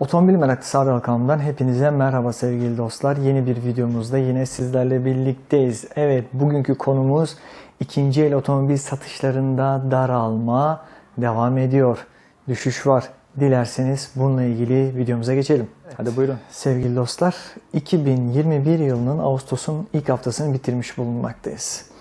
Otomobil Meraklısı Adal kanalından hepinize merhaba sevgili dostlar. Yeni bir videomuzda yine sizlerle birlikteyiz. Evet bugünkü konumuz ikinci el otomobil satışlarında daralma devam ediyor. Düşüş var. Dilerseniz bununla ilgili videomuza geçelim. Hadi buyurun. Sevgili dostlar 2021 yılının Ağustos'un ilk haftasını bitirmiş bulunmaktayız.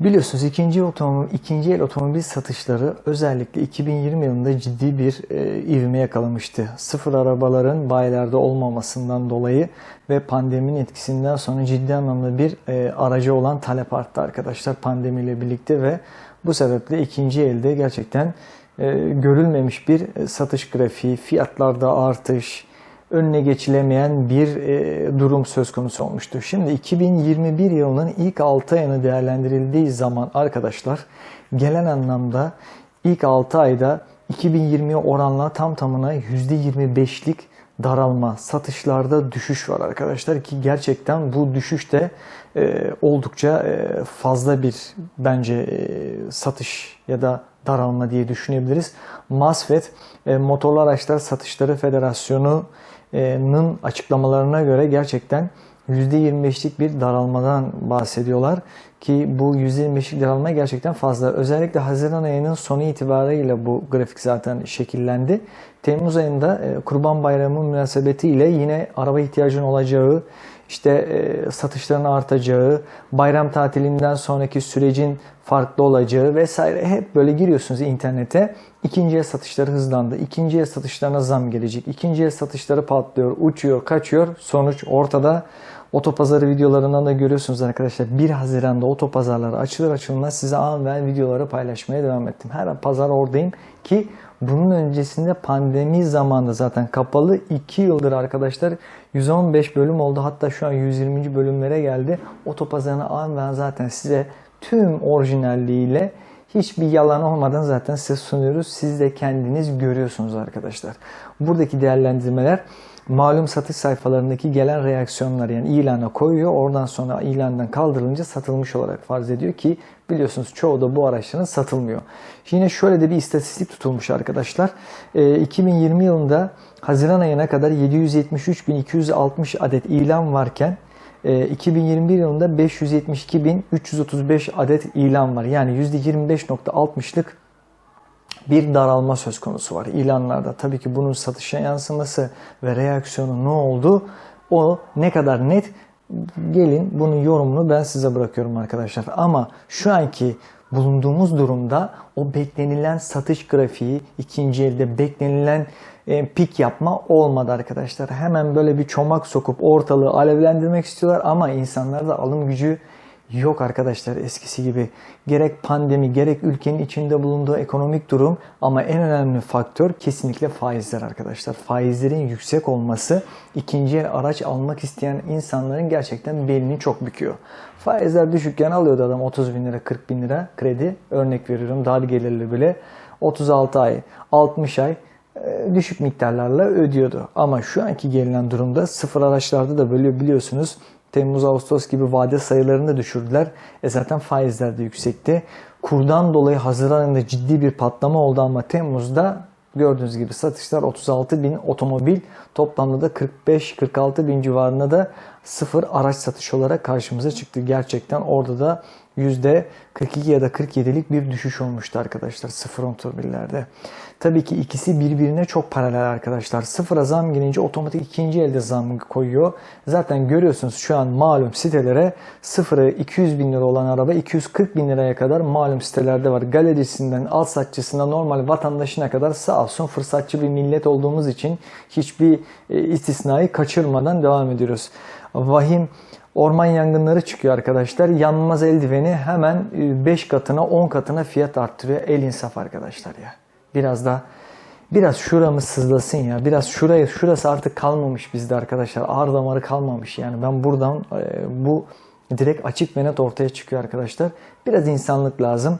Biliyorsunuz ikinci otomobil, ikinci el otomobil satışları özellikle 2020 yılında ciddi bir e, ivme yakalamıştı. Sıfır arabaların bayilerde olmamasından dolayı ve pandeminin etkisinden sonra ciddi anlamda bir e, aracı olan talep arttı arkadaşlar pandemiyle birlikte ve bu sebeple ikinci elde gerçekten e, görülmemiş bir e, satış grafiği, fiyatlarda artış, önüne geçilemeyen bir e, durum söz konusu olmuştu. Şimdi 2021 yılının ilk 6 ayını değerlendirildiği zaman arkadaşlar gelen anlamda ilk 6 ayda 2020'ye oranla tam tamına %25'lik daralma, satışlarda düşüş var arkadaşlar ki gerçekten bu düşüş de e, oldukça e, fazla bir bence e, satış ya da daralma diye düşünebiliriz. MASFET e, Motorlu Araçlar Satışları Federasyonu Nın açıklamalarına göre gerçekten %25'lik bir daralmadan bahsediyorlar ki bu %25'lik daralma gerçekten fazla. Özellikle Haziran ayının sonu itibariyle bu grafik zaten şekillendi. Temmuz ayında Kurban Bayramı münasebetiyle yine araba ihtiyacın olacağı, işte e, satışların artacağı, bayram tatilinden sonraki sürecin farklı olacağı vesaire hep böyle giriyorsunuz internete. İkinciye satışları hızlandı. İkinciye satışlarına zam gelecek. İkinciye satışları patlıyor, uçuyor, kaçıyor. Sonuç ortada. Otopazarı videolarından da görüyorsunuz arkadaşlar. 1 Haziran'da otopazarları açılır açılmaz size an ben videoları paylaşmaya devam ettim. Her pazar oradayım ki bunun öncesinde pandemi zamanında zaten kapalı 2 yıldır arkadaşlar 115 bölüm oldu. Hatta şu an 120. bölümlere geldi. Otopazarını an ben zaten size tüm orijinalliğiyle hiçbir yalan olmadan zaten size sunuyoruz. Siz de kendiniz görüyorsunuz arkadaşlar. Buradaki değerlendirmeler malum satış sayfalarındaki gelen reaksiyonlar yani ilana koyuyor. Oradan sonra ilandan kaldırılınca satılmış olarak farz ediyor ki biliyorsunuz çoğu da bu araçların satılmıyor. Yine şöyle de bir istatistik tutulmuş arkadaşlar. 2020 yılında Haziran ayına kadar 773.260 adet ilan varken 2021 yılında 572.335 adet ilan var. Yani %25.60'lık bir daralma söz konusu var ilanlarda. Tabii ki bunun satışa yansıması ve reaksiyonu ne oldu? O ne kadar net? Gelin bunun yorumunu ben size bırakıyorum arkadaşlar. Ama şu anki bulunduğumuz durumda o beklenilen satış grafiği ikinci elde beklenilen e, pik yapma olmadı arkadaşlar. Hemen böyle bir çomak sokup ortalığı alevlendirmek istiyorlar ama insanlarda alım gücü yok arkadaşlar eskisi gibi. Gerek pandemi gerek ülkenin içinde bulunduğu ekonomik durum ama en önemli faktör kesinlikle faizler arkadaşlar. Faizlerin yüksek olması ikinci el araç almak isteyen insanların gerçekten belini çok büküyor. Faizler düşükken alıyordu adam 30 bin lira 40 bin lira kredi örnek veriyorum dar gelirli bile 36 ay 60 ay e, düşük miktarlarla ödüyordu. Ama şu anki gelinen durumda sıfır araçlarda da böyle biliyorsunuz Temmuz, Ağustos gibi vade sayılarını da düşürdüler. E zaten faizler de yüksekti. Kurdan dolayı Haziran ayında ciddi bir patlama oldu ama Temmuz'da gördüğünüz gibi satışlar 36 bin otomobil toplamda da 45-46 bin civarında da sıfır araç satış olarak karşımıza çıktı. Gerçekten orada da %42 ya da 47'lik bir düşüş olmuştu arkadaşlar sıfır otomobillerde. Tabii ki ikisi birbirine çok paralel arkadaşlar. Sıfıra zam gelince otomatik ikinci elde zam koyuyor. Zaten görüyorsunuz şu an malum sitelere sıfırı 200 bin lira olan araba 240 bin liraya kadar malum sitelerde var. Galerisinden, alt satçısından normal vatandaşına kadar sağ olsun fırsatçı bir millet olduğumuz için hiçbir e, istisnayı kaçırmadan devam ediyoruz. Vahim orman yangınları çıkıyor arkadaşlar. Yanmaz eldiveni hemen 5 e, katına 10 katına fiyat arttırıyor. El insaf arkadaşlar ya. Biraz da biraz şuramız sızlasın ya. Biraz şuraya şurası artık kalmamış bizde arkadaşlar. Ağır damarı kalmamış yani. Ben buradan e, bu direkt açık ve net ortaya çıkıyor arkadaşlar. Biraz insanlık lazım.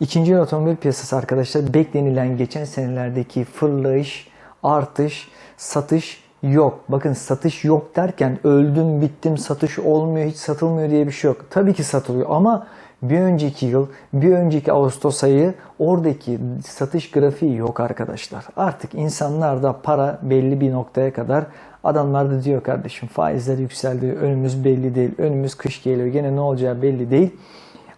İkinci otomobil piyasası arkadaşlar beklenilen geçen senelerdeki fırlayış, artış, satış yok. Bakın satış yok derken öldüm bittim satış olmuyor hiç satılmıyor diye bir şey yok. Tabii ki satılıyor ama bir önceki yıl, bir önceki Ağustos ayı oradaki satış grafiği yok arkadaşlar. Artık insanlarda para belli bir noktaya kadar adamlar da diyor kardeşim faizler yükseldi, önümüz belli değil, önümüz kış geliyor, gene ne olacağı belli değil.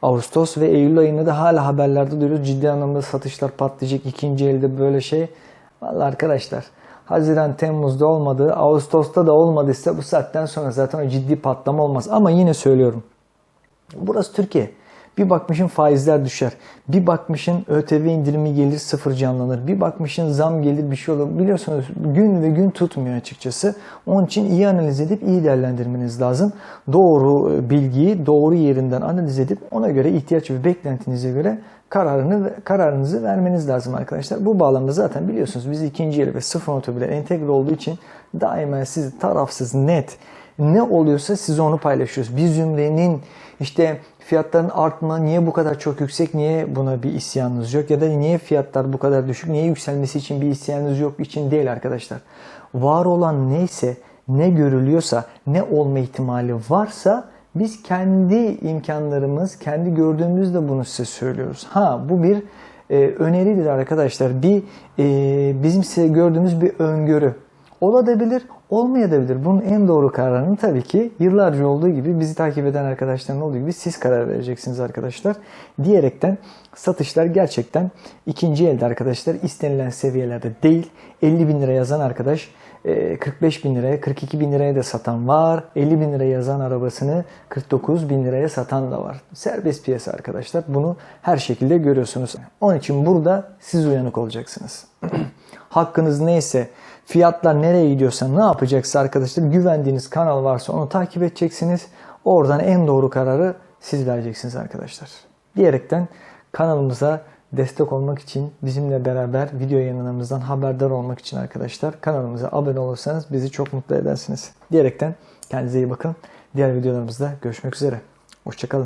Ağustos ve Eylül ayında da hala haberlerde duyuyoruz. Ciddi anlamda satışlar patlayacak. ikinci elde böyle şey. Vallahi arkadaşlar Haziran, Temmuz'da olmadı. Ağustos'ta da olmadıysa bu saatten sonra zaten o ciddi patlama olmaz. Ama yine söylüyorum. Burası Türkiye. Bir bakmışın faizler düşer. Bir bakmışın ÖTV indirimi gelir sıfır canlanır. Bir bakmışın zam gelir bir şey olur. Biliyorsunuz gün ve gün tutmuyor açıkçası. Onun için iyi analiz edip iyi değerlendirmeniz lazım. Doğru e, bilgiyi doğru yerinden analiz edip ona göre ihtiyaç ve beklentinize göre kararını kararınızı vermeniz lazım arkadaşlar. Bu bağlamda zaten biliyorsunuz biz ikinci el ve sıfır otomobiller entegre olduğu için daima siz tarafsız net ne oluyorsa size onu paylaşıyoruz. Bir zümrenin işte fiyatların artma niye bu kadar çok yüksek, niye buna bir isyanınız yok ya da niye fiyatlar bu kadar düşük, niye yükselmesi için bir isyanınız yok için değil arkadaşlar. Var olan neyse, ne görülüyorsa, ne olma ihtimali varsa biz kendi imkanlarımız, kendi gördüğümüzde bunu size söylüyoruz. Ha bu bir e, öneridir arkadaşlar. Bir e, bizim size gördüğümüz bir öngörü. Olabilir, olmayabilir. Bunun en doğru kararını tabii ki yıllarca olduğu gibi bizi takip eden arkadaşların olduğu gibi siz karar vereceksiniz arkadaşlar. Diyerekten satışlar gerçekten ikinci elde arkadaşlar istenilen seviyelerde değil. 50 bin lira yazan arkadaş 45 bin liraya, 42 bin liraya da satan var. 50 bin liraya yazan arabasını 49 bin liraya satan da var. Serbest piyasa arkadaşlar. Bunu her şekilde görüyorsunuz. Onun için burada siz uyanık olacaksınız. Hakkınız neyse, fiyatlar nereye gidiyorsa, ne yapacaksa arkadaşlar güvendiğiniz kanal varsa onu takip edeceksiniz. Oradan en doğru kararı siz vereceksiniz arkadaşlar. Diyerekten kanalımıza destek olmak için bizimle beraber video yayınlarımızdan haberdar olmak için arkadaşlar kanalımıza abone olursanız bizi çok mutlu edersiniz. Diyerekten kendinize iyi bakın. Diğer videolarımızda görüşmek üzere. Hoşçakalın.